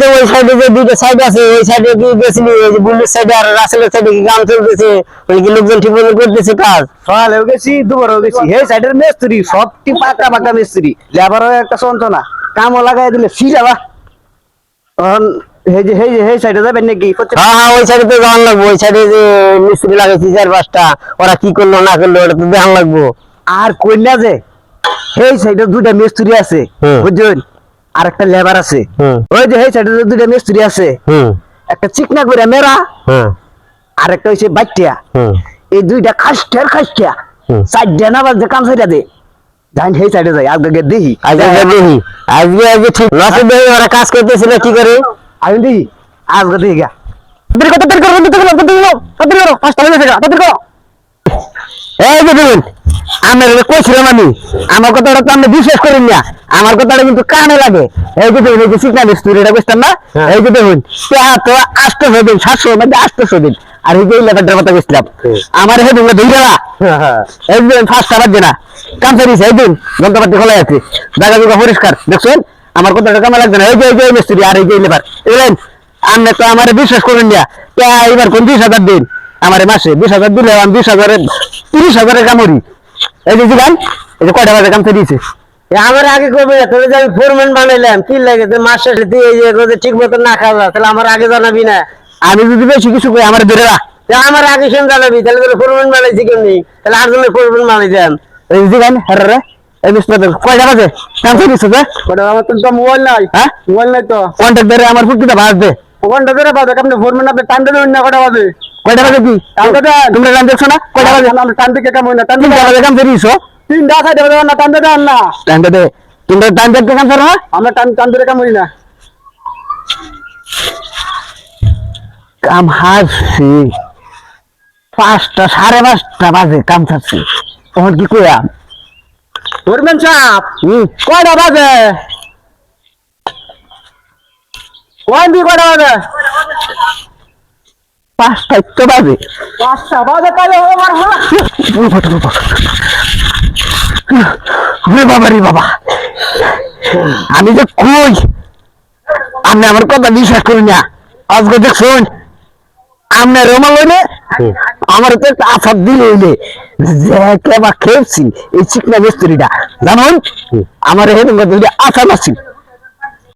যে ওই সাইডে যে দুটো সাইড আছে ওই সাইডে বুল্লুর সাইডে আর রাসেলের সাইডে কি গান চলতেছে ওই কি লোকজন ঠিক মতো করতেছে কাজ। সকালেও গেছি দুপুরেও গেছি। এই সাইডের মিস্ত্রি সবটি পাকা পাকা মিস্ত্রি। লেবারও একটা যন্ত্রণা। কামও লাগাই দিলে ফি যাবা তখন এই যে এই যে এই সাইডে যাবেন নাকি? হ্যাঁ হ্যাঁ ওই সাইডে তো যাওয়ান লাগবো। ওই সাইডে যে মিস্ত্রি লাগাইছি চার পাঁচটা ওরা কি করল না করল ওটা তো দেখান লাগবো। আর কন্যা যে এই সাইডে দুইটা মিস্ত্রি আছে। বুঝছেন? আর একটা লেবার আছে ওই যে এই সাইডে দুইটা মিস্ত্রি আছে একটা চিকনা করে মেরা হ্যাঁ। আর একটা হইছে বাচ্চা এই দুইটা খাস্টার খাস্টা। সাইডে না বাজে কাম সাইডে দে। যাই সেই সাইডে যাই গিয়ে দেখি। আজকে দেখি। আজকে আজকে ঠিক রাতে দেখি ওরা কাজ করতেছিল কি করে? আমি দেখি আজকে দেখি গা তাড়াতাড়ি করো তাড়াতাড়ি করো তাড়াতাড়ি করো তাড়াতাড়ি করো তাড়াতাড়ি হয়ে গেছে তাড়াতাড়ি করো। এই যে দেখুন আমরা কইছিলাম আমি। আমার কথাটা তো আপনি বিশ্বাস করেন না। আমার কথাটা কিন্তু কানে লাগে। এই যে দেখুন এই যে সিগনাল স্টোরি এটা বুঝতাম না? হ্যাঁ। এই যে দেখুন পেহা তো আটশো দিন সাতশো মধ্যে আটশো দিন। আর এই যে লেবারটার কথা বুঝলাম। আমার হেদিন ধরে না একদিন ফার্স্ট আবার না। কাম সারিস একদিন যন্ত্রপাতি খোলা আছে। জায়গা জায়গা পরিষ্কার দেখছেন? আমার কথাটা কেমন লাগবে না। এই যে এই যে এই মিস্ত্রি আর এই যে লেবার। এলেন আপনি তো আমার বিশ্বাস করুন। না তা এবার কোন বিশ হাজার দিন? আমার মাসে বিশ হাজার দিলে আমি বিশ হাজারের তিরিশ হাজারের কামড়ি। এই যে এই যে কয়টা বাজে কাম দিয়েছে আমার আগে কবে তোরে আমি ফোরম্যান বানাইলাম কি লাগে মাস শেষে এই যে ঠিক মতো না খাওয়া তাহলে আমার আগে জানাবি না? আমি যদি বেশি কিছু কই আমার ধরে তা আমার আগে শুন জানাবি তাহলে তোর ফোরম্যান বানাইছি কেমনি? তাহলে আর জন্য ফোরম্যান বানাই দেন এই জিগান হ্যাঁ এই বিস্তার কয়টা বাজে? কাম দিয়েছে যে ওটা আমার তো মোবাইল নাই। হ্যাঁ? মোবাইল নাই তো। কন্ট্যাক্ট ধরে আমার ভাজ দে ধরে আপনি ফোরম্যান আপনি টান দেবেন না কটা বাজে? কয়টা বাজে কি টানটা দেন। তোমরা গান দেখছ না? কয়টা বাজে? আমরা টান দিকে কেমন না টান তিনটা বাজে কাম দিয়েছ তিনটা সাইডে না টান দেন না। টাইমটা দে তোমরা টাইম দেখতে কাম করো আমরা টান টান ধরে কেমন না। কাম হাসছি পাঁচটা সাড়ে পাঁচটা বাজে কাম থাকছি তখন কি ফোরম্যান সাহেব হুম। কয়টা বাজে? দি কয়টা বাজে? পাঁচটা বাজে। পাঁচটা বাজে তাহলে আমার রে বাবা রে বাবা। আমি যে কই? আপনি আমার কথা বিশ্বাস করি না। আজকে দেখুন আপনি রোমাল হইলে আমার তো একটা আফাত দিলে হইলে যে কেবা খেয়েছি এই চিকনা মিস্ত্রিটা। জানুন আমার কথা আশা নাছিল